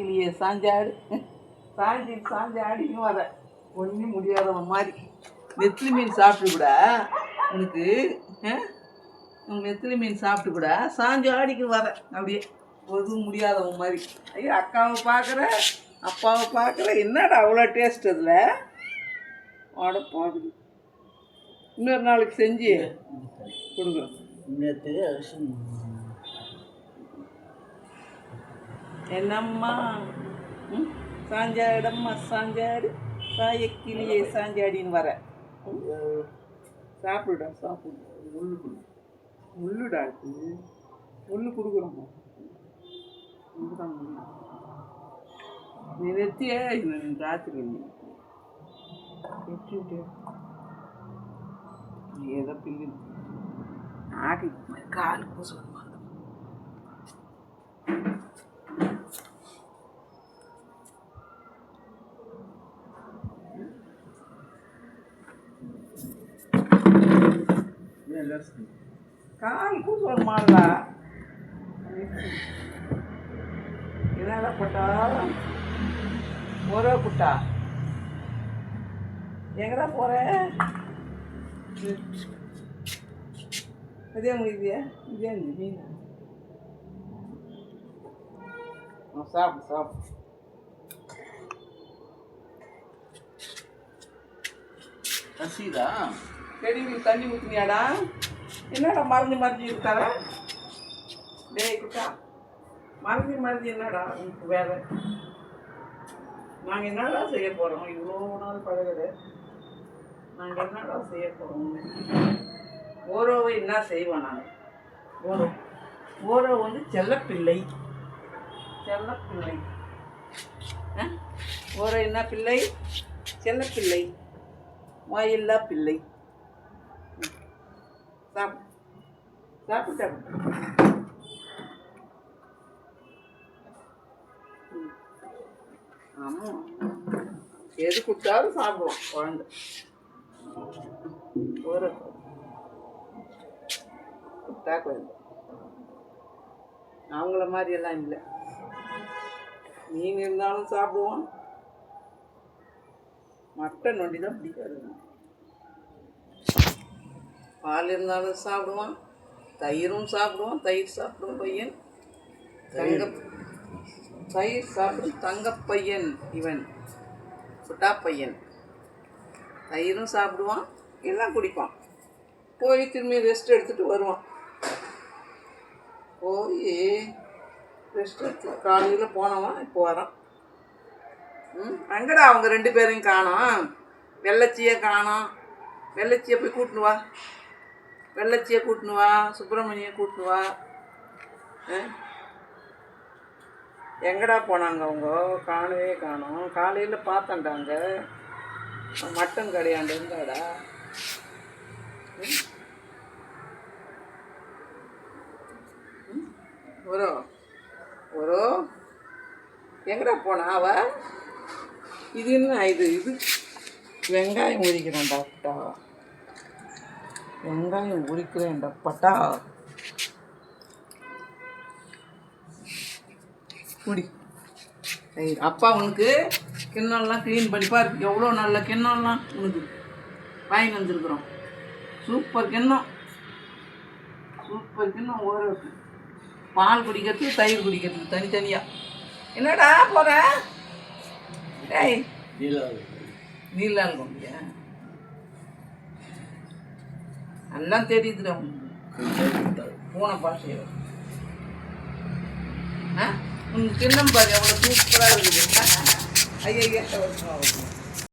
சாயக்கிளியே சாஞ்சாடு. சாஞ்சி சாஞ்சாடின்னு வர. ஒன்றும் முடியாதவன் மாதிரி. நெத்திலி மீன் சாப்பிட்டு கூட உனக்கு நெத்திலி மீன் சாப்பிட்டு கூட சாஞ்சு ஆடிக்கு வர. அப்படியே ஒதுவும் முடியாதவன் மாதிரி. ஐயோ அக்காவை பார்க்குற அப்பாவை பார்க்குற என்னடா அவ்வளோ டேஸ்ட் அதில்? பாடுது இன்னொரு நாளைக்கு செஞ்சு கொடுக்குறோம் நேற்று அரிசி என்னம்மா? ம்? சாஞ்சாடம்மா சாஞ்சாடு. சாயக்கிளியே சாஞ்சாடின்னு வர. சாப்பிடுடா சாப்பிடு. முள்ளு கொடு முள்ளுடா இது முள்ளு கொடுக்குறோம் இதுதான் முள்ளு. நீ வெத்தியே ராத்திரி நீ வெட்டி விட்டு நீ ஏதோ பில்லு. ஆடி கால் பூச காலுக்கும் பூச ஒரு மாடலா என்னடா போட்டா ஒரே குட்டா. எங்கடா போற? இதே முடியுதியா இதே மீன்? சாப்பிடு சாப்பிடு. பசிதா செடிகளுக்கு தண்ணி ஊற்றினியாடா என்னடா மறைஞ்சு மறைஞ்சு இருக்காரா டேய் குட்டா மறைஞ்சு மறைஞ்சு என்னடா உனக்கு வேலை? நாங்கள் என்னடா செய்ய போகிறோம் இவ்வளோ நாள் பழகுது. நாங்கள் என்னடா செய்ய போகிறோம் ஓரோவை என்ன செய்வோம் நாங்கள் ஓரோ ஓரோ வந்து செல்லப்பிள்ளை. செல்லப்பிள்ளை. ஆ? ஓரோ என்ன பிள்ளை? செல்லப்பிள்ளை. வாயில்லா பிள்ளை. சாப் சாப்பிட்டா ஆமாம் எது கொடுத்தாலும் சாப்பிடுவோம் குழந்தை. ஒரு கொடுத்தா குழந்தை. அவங்கள மாதிரி எல்லாம் இல்லை. மீன் இருந்தாலும் சாப்பிடுவோம். மட்டன் நொண்டி தான் பிடிக்காது. பால் இருந்தாலும் சாப்பிடுவான் தயிரும் சாப்பிடுவான் தயிர் சாப்பிடும் பையன். தங்க தயிர். சாப்பிடும் தங்க பையன் இவன் சுட்டா பையன். தயிரும் சாப்பிடுவான் எல்லாம் குடிப்பான். போய் திரும்பி ரெஸ்ட் எடுத்துட்டு வருவான். போய் ரெஸ்ட் எடுத்து காலையில் போனவன் இப்போ வரான். ம் அங்கடா அவங்க ரெண்டு பேரையும் காணோம். வெள்ளச்சியை காணோம். வெள்ளச்சியை போய் கூட்டினு வா. வெள்ளச்சியை கூட்டினு வா சுப்பிரமணியை கூட்டினு வா. ஆ? எங்கடா போனாங்க அவங்க? காணவே காணும். காலையில் பார்த்தேன்டாங்க. மட்டன் கடையாண்டு இருந்தாடா. ம்? ம்? ஒரு? ஒரு? எங்கடா போனா அவ? இது என்ன இது? இது வெங்காயம் உரிக்கிறேன்டா பட்டா வெங்காயம் உரிக்கிறேன்டா பட்டா குடி. அப்பா உனக்கு கிண்ணம்லாம் க்ளீன் பண்ணி பாரு. எவ்வளோ நல்ல கிண்ணம்லாம் உனக்கு வாங்கி வந்திருக்குறோம். சூப்பர் கிண்ணம். சூப்பர் கிண்ணம் வைக்கு. பால் குடிக்கிறதுக்கு தயிர் குடிக்கிறதுக்கு தனித்தனியாக என்னடா போகிற டேய் நீலாம் கொண்டியா எல்லாம் தெரியுதுடா பூனை பாஷையில் ஆ? உன் கிண்ணம் பாரு எவ்வளோ சூப்பராக இருக்குது. ஐயா